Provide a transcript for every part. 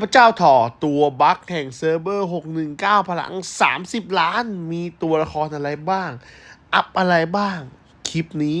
พเจ้าถอตัวบัคแห่งเซิร์ฟเวอร์ 619 พลัง 30 ล้าน มีตัวละครอะไรบ้าง อัพอะไรบ้าง คลิปนี้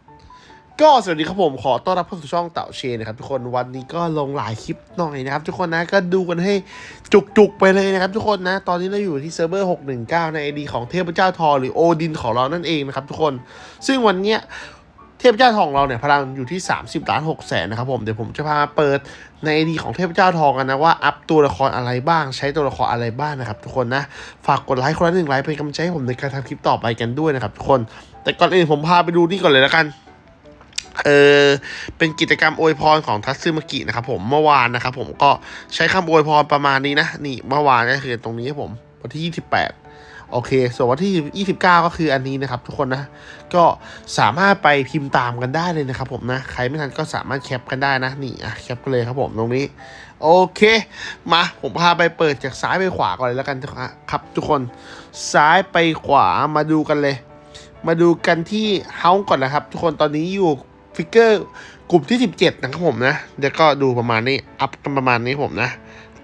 ก็สวัสดีครับผมขอต้อนรับเข้าสู่ช่องเต่าเชนนะครับทุกคนวันนี้ก็ลงหลายคลิปหน่อยนะครับ ทุกคนนะก็ดูกันให้จุกๆไปเลยนะครับทุกคนนะ ตอนนี้เราอยู่ที่เซิร์ฟเวอร์ 619 ใน ID ของเทพเจ้าทอหรือโอดินของเรานั่นเองนะครับทุกคนซึ่งวันเนี้ยเทพเจ้าทองเราเนี่ยพลังอยู่ที่ 30ล้าน6แสนนะครับผมเดี๋ยวผมจะพาเปิดใน ID ของเทพเจ้าทองกันนะว่าอัพตัวละครอะไรบ้าง ใช้ตัวละครอะไรบ้างนะครับทุกคนนะฝากกดไลค์คนละหนึ่งไลค์เป็นกำลังใจให้ผมในการทำคลิปต่อไปกันด้วยนะครับทุกคน แต่ก่อนอื่นผมพาไปดูนี่ก่อนเลยแล้วกัน เออเป็นกิจกรรมอวยพรของทัตซึมกินะครับผมเมื่อวานนะครับผมก็ใช้คำอวยพรประมาณนี้นะ นี่เมื่อวานก็คือตรงนี้ครับผมวันที่ 28 โอเค ส่วนวันที่ 29 ก็คืออันนี้นะครับทุกคนนะ ก็สามารถไปพิมพ์ตามกันได้เลยนะครับผมนะ ใครไม่ทันก็สามารถแคปกันได้นะ นี่อะแคปกันเลยครับผมตรงนี้ โอเค มาผมพาไปเปิดจากซ้ายไปขวาก่อนเลยแล้วกันครับทุกคน ซ้ายไปขวามาดูกันเลย มาดูกันที่เฮาก่อนนะครับ ทุกคนตอนนี้อยู่ ฟิกเกอร์กลุ่มที่ 17 นะครับผมนะเดี๋ยวก็ดูประมาณนี้ อัพกันประมาณนี้ผมนะ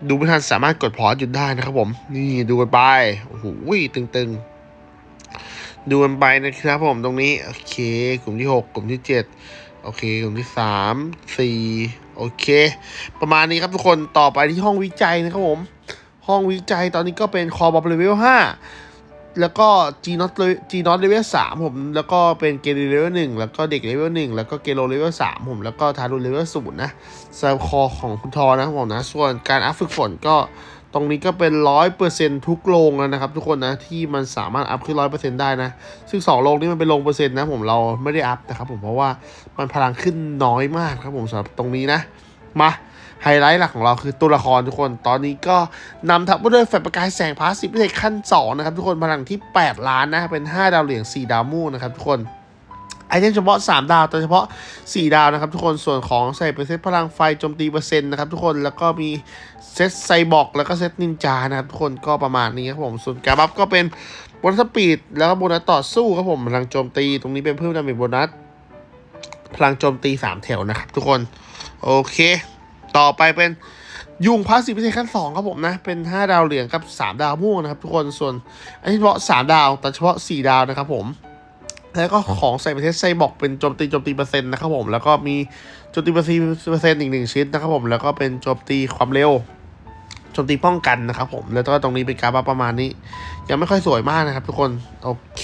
ดูไม่ทันสามารถกดพอสหยุดได้นะครับผม นี่ดูกันไป โอ้โหตึงๆ ดูกันไปนะครับผมตรงนี้ โอเค กลุ่มที่ 6 กลุ่มที่ 7 โอเค กลุ่มที่ 3 4 โอเค ประมาณนี้ครับทุกคนต่อไปที่ห้องวิจัยนะครับผม ห้องวิจัยตอนนี้ก็เป็นคอร์บอลเลเวล5 แล้วก็ G not G not level 3ผม แล้วก็เป็นเกเรเลเวล1แล้วก็เด็กเลเวล1แล้วก็เกโลเลเวล3ผม แล้วก็ทารุเลเวล0นย์นะซาคอของคุณทอนะบผมนะ ส่วนการอัพฝึกฝนก็ตรงนี้ก็เป็น100%ทุกโรงแล้วนะครับ ทุกคนนะที่มันสามารถอัพขึ้น100%ได้นะ ซึ่ง2โรงนี้มันเป็นโรงเปอร์เซ็นต์นะผมเราไม่ได้อัพนะครับผมเพราะว่ามันพลังขึ้นน้อยมากครับผมสำหรับตรงนี้นะมา ไฮไลท์หลักของเราคือตัวละครทุกคน ตอนนี้ก็นำทัพมาด้วยแฟลประกายแสงพาสซีฟพิเศษขั้น 2 นะครับทุกคน พลังที่ 8 ล้านนะ เป็น 5 ดาวเหลือง4ดาวมู่นะครับทุกคนไอเทมเฉพาะ 3 ดาว แต่เฉพาะ 4 ดาวนะครับทุกคน ส่วนของใส่เป็นเซตพลังไฟโจมตีเปอร์เซ็นต์นะครับทุกคน แล้วก็มีเซตไซบอร์กแล้วก็เซตนินจานะครับทุกคน ก็ประมาณนี้ครับผม ส่วนการบัฟก็เป็นโบนัสสปีด แล้วก็โบนัสต่อสู้ครับผมพลังโจมตี ตรงนี้เป็นเพิ่มดาเมจโบนัส พลังโจมตี 3 แถวนะครับทุกคน โอเค ต่อไปเป็นยุงพาสซีฟพิเศษขั้น2ครับผมนะ เป็น 5 ดาวเหลืองกับ 3 ดาวม่วงนะครับ ทุกคนส่วน อันนี้เฉพาะ 3 ดาว แต่เฉพาะ 4 ดาวนะครับผมแล้วก็ของใส่ประเทศไซบอกเป็นโจมตีโจมตีเปอร์เซ็นต์นะครับผม แล้วก็มีโจมตีเปอร์เซ็นต์เปอร์เซ็นต์อีกหนึ่งชิ้นนะครับผม แล้วก็เป็นโจมตีความเร็ว โจมตีป้องกันนะครับผม แล้วก็ตรงนี้เป็นการบัฟประมาณนี้ ยังไม่ค่อยสวยมากนะครับทุกคน โอเค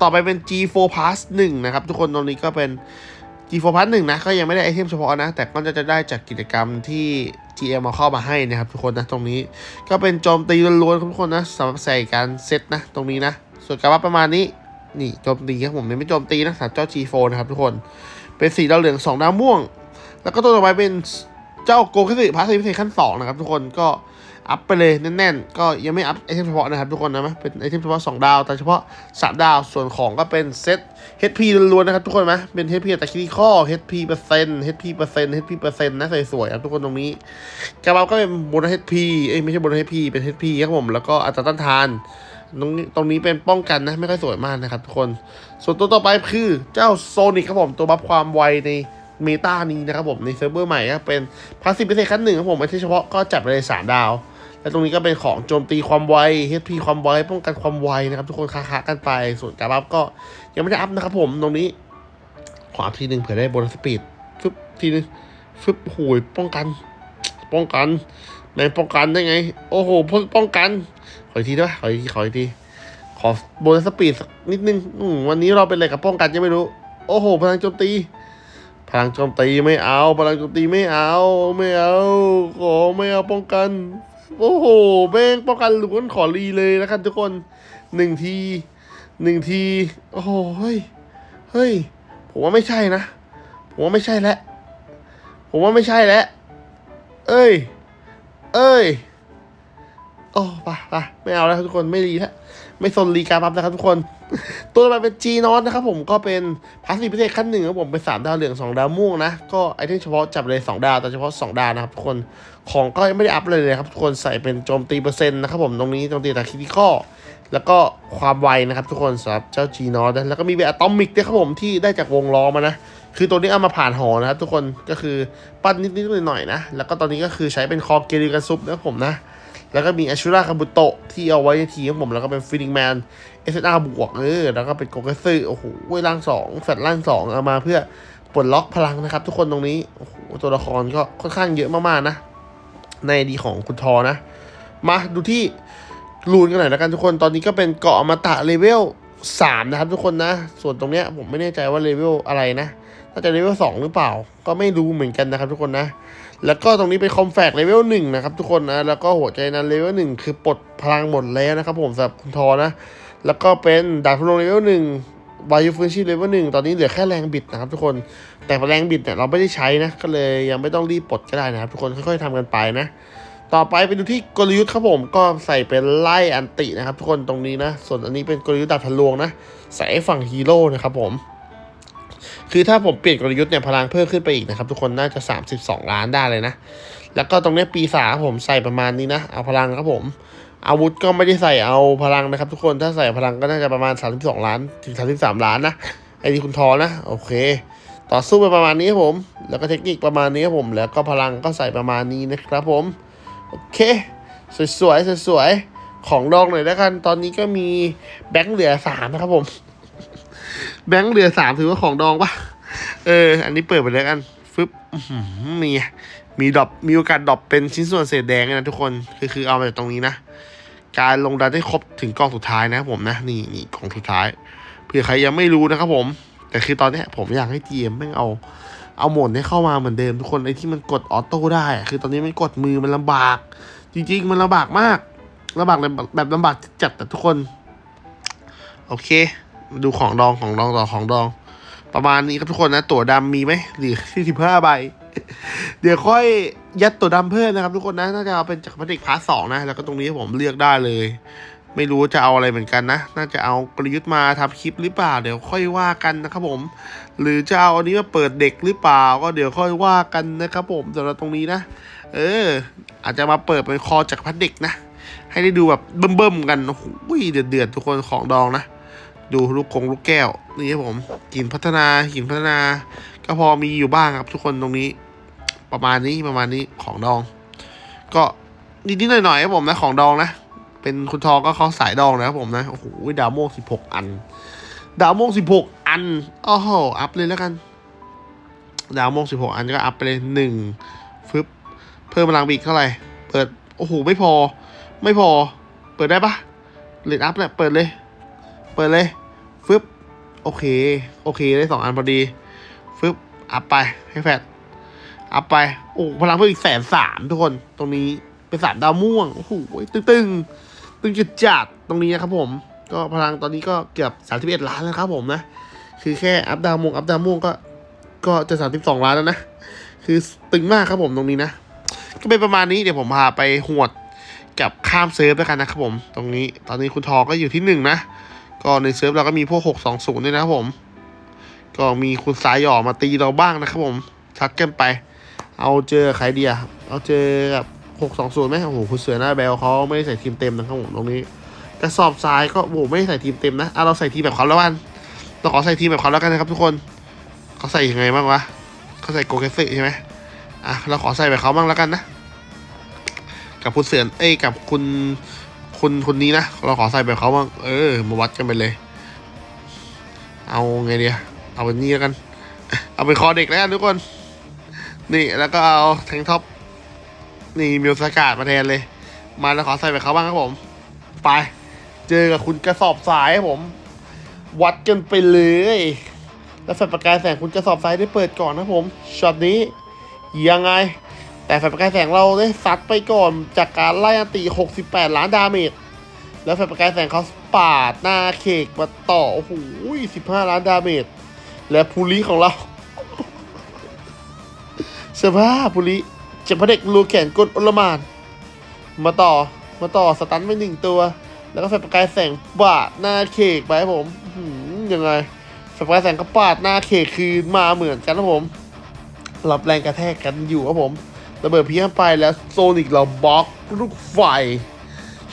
ต่อไปเป็น G4 Pass 1 นะครับทุกคน ตรงนี้ก็เป็น G4 Pass 1นะก็ยังไม่ได้ไอเทมเฉพาะนะ แต่ก็จะได้จากกิจกรรมที่ GM มาเข้ามาให้นะครับทุกคนนะตรงนี้ ก็เป็นโจมตีล้วนๆทุกคนนะสำหรับใส่การเซตนะตรงนี้นะ ส่วนการบัฟประมาณนี้นี่โจมตีครับผมเนี่ไม่โจมตีนะสำหรับเจ้า G4 นะครับทุกคนเป็นสีดาวเหลือง2ดาวม่วง แล้วก็ตัวต่อไปเป็นเจ้าโกคิสึพาสซีพิเศษขั้น2นะครับทุกคนก็ อัพไปเลยแน่นๆ ก็ยังไม่อัพไอเทมเฉพาะนะครับทุกคนนะมั้ยเป็นไอเทมเฉพาะ 2 ดาว แต่เฉพาะ 3 ดาว ส่วนของก็เป็นเซต HP ล้วนๆนะครับทุกคนไหมเป็น HP แต่คิริคอ HP เปอร์เซ็นต์ HP เปอร์เซ็นต์ HP เปอร์เซ็นต์นะสวยๆครับทุกคนตรงนี้กระเป๋าก็เป็นบน HP เอ้ยไม่ใช่บน HP เป็น HP ครับผมแล้วก็อัตราต้านทานตรงนี้ตรงนี้เป็นป้องกันนะไม่ค่อยสวยมากนะครับทุกคน ส่วนตัวต่อไปคือเจ้าโซนิกครับผมตัวบัฟความไวในเมตานี้นะครับผมในเซิร์ฟเวอร์ใหม่ก็เป็นพาสซีฟพิเศษขั้นหนึ่งครับผมไม่ใช่เฉพาะก็จัดไปเลยสามดาว และตรงนี้ก็เป็นของโจมตีความไว HP ความไว ป้องกันความไวนะครับ ทุกคนค้าๆกันไป ส่วนการบัฟก็ยังไม่ได้อัพนะครับผมตรงนี้ ขวาทีหนึ่งเผื่อได้โบนัสสปีดฟึบทีนึงฟึบโหยป้องกัน ป้องกันในป้องกันได้ไง โอ้โหพ่นป้องกัน ขออีกทีได้ไหมขออีกทีขออีกทีขอโบนัสสปีดสักนิดนึงวันนี้เราเป็นอะไรกับป้องกันยังไม่รู้ โอ้โห พลังโจมตีพลังโจมตีไม่เอา พลังโจมตีไม่เอา ไม่เอา ขอไม่เอาป้องกัน โอ้โหเบ้งป้องกันล้วนขอรีเลยนะครับทุกคนหนึ่งทีหนึ่งที โอ้โหเฮ้ยเฮ้ย ผมว่าไม่ใช่นะ ผมว่าไม่ใช่แล้วผมว่าไม่ใช่แล้วเอ้ย เอ้ย โอ้ไปะปไม่เอาแล้วทุกคนไม่รีแล้ว ไม่สนรีการบัฟนะครับทุกคน ตัวต่อไปเป็นจีนอสนะครับผมก็เป็นพาสซีพิเศษขั้นหนึ่งครับผมเป็นสามดาวเหลืองสองดาวม่วงนะ ก็ไอเทมเฉพาะจับเลยสองดาวแต่เฉพาะสองดาวนะครับทุกคนของก็ยังไม่ได้อัพเลยเลยครับทุกคนใส่เป็นโจมตีเปอร์เซ็นต์นะครับผมตรงนี้โจมตีแต่คิติคอแล้วก็ความไวนะครับทุกคนสำหรับเจ้าจีนอสแล้วก็มีแบบอะตอมิกด้วยครับผมที่ได้จากวงล้อมานะคือตัวนี้เอามาผ่านหอนะครับทุกคนก็คือปั้นนิดๆหน่อยๆนะ แล้วก็ตอนนี้ก็คือใช้เป็นคอเกลิกันซุปนะครับผมนะ แล้วก็มีอาชูราคาบุโตะที่เอาไว้ในทีของผม แล้วก็เป็นฟินิงแมนเอสเอาบวกเออแล้วก็เป็นโกเกซึโอ้โหร่างสองแฟลตร่างสองเอามาเพื่อปลดล็อกพลังนะครับทุกคนตรงนี้โอ้โหตัวละครก็ค่อนข้างเยอะมากๆนะ ในดีของคุณทอนะ มาดูที่รูนกันหน่อยแล้วกันทุกคนตอนนี้ก็เป็นเกาะอมตะเลเวลสามนะครับทุกคนนะ ส่วนตรงเนี้ยผมไม่แน่ใจว่าเลเวลอะไรนะน่าจะเลเวลสองหรือเปล่า ก็ไม่รู้เหมือนกันนะครับทุกคนนะ แล้วก็ตรงนี้เป็นคอมแฟกเลเวลหนึ่งนะครับทุกคนนะ แล้วก็หัวใจนั้นเลเวลหนึ่งคือปลดพลังหมดแล้วนะครับผมสำหรับคุณทอนะ แล้วก็เป็นดาบพลงเลเวลหนึ่งวายุฟื้นชีพเลเวลหนึ่งตอนนี้เหลือแค่แรงบิดนะครับทุกคน แต่แรงบิดเนี่ยเราไม่ได้ใช้นะ ก็เลยยังไม่ต้องรีบปลดก็ได้นะครับทุกคนค่อยๆทำกันไปนะ ต่อไปไปดูที่กลยุทธ์ครับผม ก็ใส่เป็นไล่อันตินะครับทุกคนตรงนี้นะ ส่วนอันนี้เป็นกลยุทธ์ดาบทะลวงนะ ใส่ฝั่งฮีโร่นะครับผม คือถ้าผมเปลี่ยนกลยุทธ์เนี่ยพลังเพิ่มขึ้นไปอีกนะครับ ทุกคนน่าจะ 32 ล้านได้เลยนะ แล้วก็ตรงนี้ปีศาจครับผมใส่ประมาณนี้นะ เอาพลังครับผม อาวุธก็ไม่ได้ใส่เอาพลังนะครับ ทุกคนถ้าใส่พลังก็น่าจะประมาณ 32 ล้านถึง 33 ล้านนะไอ้ที่คุณทอนะโอเค ต่อสู้ไปประมาณนี้ครับผม แล้วก็เทคนิคประมาณนี้ครับผม แล้วก็พลังก็ใส่ประมาณนี้นะครับผมโอเค สวยๆสวยๆของดองหน่อยแล้วกัน ตอนนี้ก็มีแบงค์เหลือสามนะครับผม แบงค์เหลือสามถือว่าของดองปะเออ อันนี้เปิดไปแล้วกันฟึบอื้อหือมีมีดรอปมีโอกาสดรอปเป็นชิ้นส่วนเศษแดงนะทุกคนคือคือเอามาจากตรงนี้นะ การลงดันให้ครบถึงกล่องสุดท้ายนะครับผมนะนี่นี่กล่องสุดท้ายเผื่อใครยังไม่รู้นะครับผม แต่คือตอนเนี้ยผมอยากให้ GM แม่งเอา เอาโหมดให้เข้ามาเหมือนเดิมทุกคนไอ้ที่มันกดออโต้ได้อะคือตอนนี้มันกดมือมันลำบาก จริง ๆ มันลำบากมากลำบากแบบแบบลำบากจัดแต่ทุกคน โอเค ดูของดองของดองต่อของดอง ประมาณนี้ครับทุกคนนะ ตั๋วดำมีไหมหรือสี่สิบห้าใบ เดี๋ยวค่อยยัดตั๋วดำเพิ่มนะครับทุกคนนะ น่าจะเอาเป็นจากพัติกพาร์ทสองนะ แล้วก็ตรงนี้ผมเลือกได้เลย ไม่รู้จะเอาอะไรเหมือนกันนะ น่าจะเอากลยุทธ์มาทำคลิปหรือเปล่า เดี๋ยวค่อยว่ากันนะครับผม หรือจะเอาอันนี้มาเปิดเด็กหรือเปล่า ก็เดี๋ยวค่อยว่ากันนะครับผมสำหรับตรงนี้นะ เออ อาจจะมาเปิดเป็นคอจากพัดเด็กนะให้ได้ดูแบบเบิ่มๆกันโอ้โหเดือดเดือดๆทุกคนของดองนะ ดูลูกคงลูกแก้วนี่ครับผมหินพัฒนาหินพัฒนา ก็พอมีอยู่บ้างครับทุกคนตรงนี้ ประมาณนี้ประมาณนี้ของดอง ก็นิดๆหน่อยๆครับผมนะของดองนะ เป็นคุณทองก็เขาสายดองนะครับผมนะโอ้โหดาวโมงสิบหกอัน ดาวโมงสิบหกอันโอ้โหอัพเลยแล้วกัน ดาวโมงสิบหกอันก็อัพไปเลยหนึ่งฟึบเพิ่มพลังบีกเท่าไหร่เปิดโอ้โหไม่พอ ไม่พอ เปิดได้ปะเลดอัพเนี่ยเปิดเลย เปิดเลย ฟึบโอเค โอเคได้สองอันพอดี ฟึบอัพไปให้แฟดอัพไป โอ้พลังเพิ่มอีกแสนสามทุกคน ตรงนี้เป็นสามดาวม่วง โอ้โหตึงตึงตึงจัดจัดตรงนี้นะครับผม ก็พลังตอนนี้ก็เกือบสามสิบเอ็ดล้านแล้วครับผมนะ คือแค่อัพดาวม่วงอัพดาวม่วงก็ ก็จะสามสิบสองล้านแล้วนะ คือตึงมากครับผมตรงนี้นะ ก็เป็นประมาณนี้เดี๋ยวผมพาไปหวดกับข้ามเซิร์ฟแล้วกันนะครับผม ตรงนี้ ตอนนี้คุณทอก็อยู่ที่หนึ่งนะ ก็ในเซิร์ฟเราก็มีพวกหกสองศูนย์ด้วยนะครับผม ก็มีคุณสายหย่อมาตีเราบ้างนะครับผมชัดกันไป เอาเจอใครเดียเอาเจอกับหกสองศูนย์ไหมโอ้โหคุณเสือหน้าแบลเขาไม่ได้ใส่ทีมเต็มนะครับผมตรงนี้แต่สอบซ้ายก็โอ้โหไม่ได้ใส่ทีมเต็มนะอะเราใส่ทีมแบบเขาแล้วกันเราขอใส่ทีมแบบเขาแล้วกันนะครับทุกคนเขาใส่ยังไงบ้างวะเขาใส่โกเกสึใช่ไหมอะเราขอใส่แบบเขาบ้างแล้วกันนะ กับคุณเสือเอ้ยกับคุณ คุณคนนี้นะ เราขอใส่แบบเขาบ้างเออ มาวัดกันไปเลย เอาไงเดียเอาเป็นนี้แล้วกัน เอาเป็นคอเด็กแล้วกันทุกคน นี่แล้วก็เอาแทงท็อป นี่มิวสกาดมาแทนเลย มาแล้วขอใส่แบบเขาบ้างครับผม ไป เจอกับคุณกระสอบสายครับผม วัดกันไปเลย แล้วแฟลประกายแสงคุณกระสอบสายได้เปิดก่อนนะผม ช็อตนี้ยังไง แต่แฟลชประกายแสงเราได้ซัดไปก่อนจากการไล่อตี68 ล้านดาเมจ แล้วแฟลชประกายแสงเขาปาดหน้าเคกมาต่อ โอ้โห 15 ล้านดาเมจ และภูริของเราเสื้อผ้าภูริเจ็บพระเด็กรูแขนกดอลมาน มาต่อ มาต่อสตันไปหนึ่งตัว แล้วก็ไฟประกายแสงบาดหน้าเคกไปผมยังไงไฟประกายแสงก็ปาดหน้าเคกคืนมาเหมือนกันครับผมรับแรงกระแทกกันอยู่ครับผม ระเบิดเพี้ยนไปแล้วโซนิกเราบล็อกลูกไฟ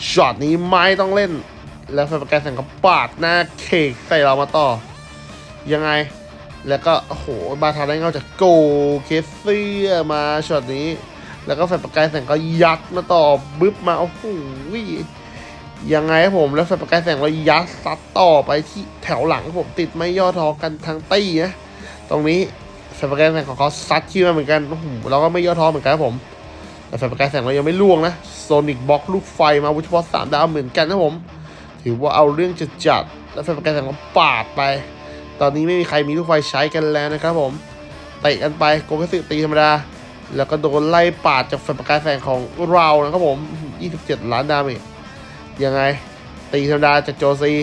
ช็อตนี้ไม่ต้องเล่น แล้วไฟประกายแสงก็ปาดหน้าเคกใส่เรามาต่อ ยังไงแล้วก็โอ้โหบาทาได้เงาจากโกเคสเซียมาช็อตนี้ แล้วก็ไฟประกายแสงก็ยัดมาต่อบึ๊บมาโอ้โหยังไงครับผมแล้วไฟประกายแสงเรายัดซัดต่อไปที่แถวหลังผมติดไม่ย่อท้อกันทั้งตี้นะตรงนี้ ไฟประกายแสงของเขาซัดขึ้นมาเหมือนกันโอ้โหเราก็ไม่ย่อท้อเหมือนกันครับผม แต่ไฟประกายแสงเรายังไม่ล่วงนะโซนิกบล็อกลูกไฟมาวุฒิพอสามดาวเหมือนกันนะผม ถือว่าเอาเรื่องจะจัดแล้วไฟประกายแสงก็ปาดไป ตอนนี้ไม่มีใครมีลูกไฟใช้กันแล้วนะครับผมเตะกันไปโกกสึตีธรรมดา แล้วก็โดนไล่ปาดจากไฟประกายแสงของเรานะครับผม 27 ล้านดาเมจยังไง ตีธรรมดาจากโจซี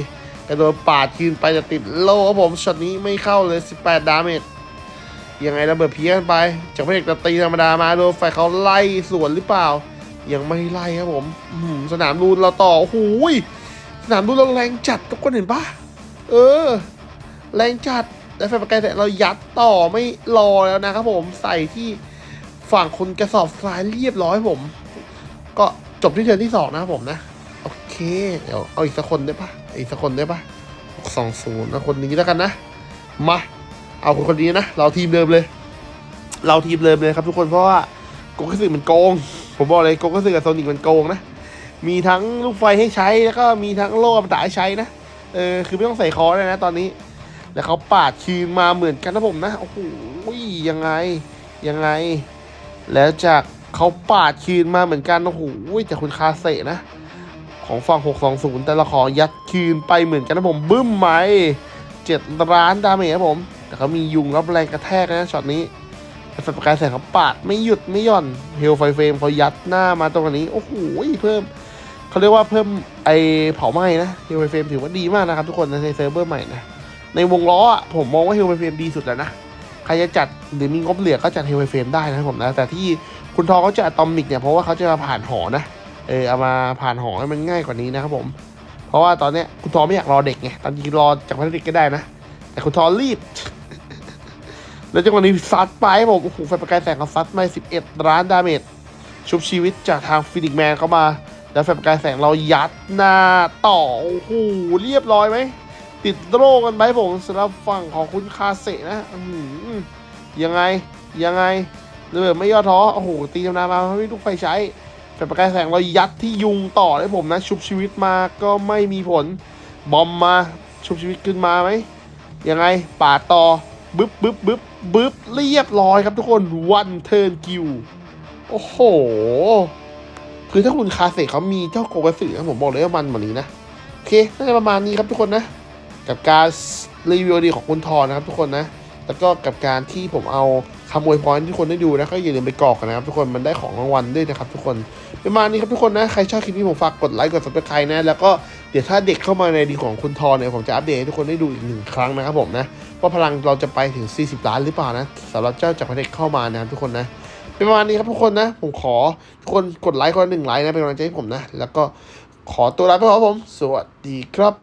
กระโดนปาดคืนไปจะติดโล่ครับผมช็อตนี้ไม่เข้าเลย 18 ดาเมจ ยังไงระเบิดเพี้ยนไป จากพระเอกจะตีธรรมดามาโดนไฟเขาไล่สวนหรือเปล่า ยังไม่ไล่ครับผมสนามรูนเราต่อโอ้โหยสนามรูนเราแรงจัดทุกคนเห็นปะเออ แรงจัดแล้วไฟประกายแสงเรายัดต่อไม่รอแล้วนะครับผมใส่ที่ฝั่งคนกระสอบทรายเรียบร้อยผม ก็จบที่เทิร์นที่สองนะครับผมนะ โอเค เดี๋ยวเอาอีกสักคนได้ปะอีกสักคนได้ปะสองศูนย์นะคนนี้แล้วกันนะ มา เอาคนคนนี้นะ เราทีมเดิมเลย เราทีมเดิมเลยครับทุกคนเพราะว่าโกกสึมันโกง ผมบอกเลยโกกสึกับโซนิกมันโกงนะ มีทั้งลูกไฟให้ใช้แล้วก็มีทั้งโล่อมตะให้ใช้นะ เออคือไม่ต้องใส่คอเลยนะตอนนี้ แล้วเขาปาดคืนมาเหมือนกันนะผมนะ โอ้โหยังไงยังไง แล้วจากเขาปาดคืนมาเหมือนกันโอ้โหจากคุณคาเซนะ ของฝั่ง 620 แต่ละขอยัดคืนไปเหมือนกันนะผมบึ้มไหมเจ็ดล้านดาเมจครับผม แต่เขามียุงรับแรงกระแทกนะช็อตนี้แต่ไฟประกายแสงเขาปาดไม่หยุดไม่หย่อน เฮลไฟเฟรมเขายัดหน้ามาตรงนี้ โอ้โหเพิ่มเขาเรียกว่าเพิ่มไอเผาไหม้นะเฮลไฟเฟรมถือว่าดีมากนะครับทุกคนในเซิร์ฟเวอร์ใหม่นะในวงล้ออะผมมองว่าเฮลไฟเฟรมดีสุดแล้วนะใครจะจัดหรือมีงบเหลือก็จัดเฮลไฟเฟรมได้นะผมนะ แต่ที่คุณทองเขาจะอะตอมิกเนี่ยเพราะว่าเขาจะมาผ่านหอนะเออเอามาผ่านหอให้มันง่ายกว่านี้นะครับผม เพราะว่าตอนเนี้ยคุณทองไม่อยากรอเด็กไงตอนจริงรอจากพันธกิจก็ได้นะ แต่คุณทอรีบ แล้วจังหวะนี้ซัดไปบผมโอ้โหไฟประกายแสงเขาซัดมา11 ล้านดาเมจชุบชีวิตจากทางฟินิกแมนเข้ามา แล้วไฟประกายแสงเรายัดหน้าต่อโอ้โหเรียบร้อยไหมติดโรคกันไปผมสำหรับฝั่งของคุณคาเซนะยังไงยังไงเบิดไม่ย่อท้อโอ้โหตีธรรมดามาไม่มีลูกไฟใช้แต่ประกายแสงเรายัดที่ยุงต่อได้ผมนะ ชุบชีวิตมาก็ไม่มีผล บอมมาชุบชีวิตขึ้นมาไหมยังไงปาต่อ บึ๊บบึ๊บบึ๊บบึ๊บเรียบร้อยครับทุกคนวันเทิร์นกิวโอ้โห คือถ้าคุณคาเซเขามีเจ้าโกกระสือผมบอกเลยว่ามันเหมือนนี้นะ โอเค น่าจะประมาณนี้ครับทุกคนนะ กับการรีวิวดีของคุณทอนะครับทุกคนนะ แล้วก็กับการที่ผมเอาคำอวยพรทุกคนได้ดูนะ ก็อย่าลืมไปกรอกกันนะครับทุกคน มันได้ของรางวัลด้วยนะครับทุกคน ประมาณนี้ครับทุกคนนะ ใครชอบคลิปนี้ผมฝากกดไลค์ กด subscribe นะ แล้วก็เดี๋ยวถ้าเด็กเข้ามาในดีของคุณทอเนี่ยผมจะอัปเดตให้ทุกคนได้ดูอีกหนึ่งครั้งนะครับผมนะ ว่าพลังเราจะไปถึง 40 ล้านหรือเปล่านะสำหรับเจ้าจากประเทศเข้ามานะครับทุกคนนะเป็นประมาณนี้ครับทุกคนนะ ผมขอทุกคนกดไลค์คนละหนึ่งไลค์นะเป็นกำลังใจให้ผมนะ แล้วก็ขอตัวลาไปครับผม สวัสดีครับ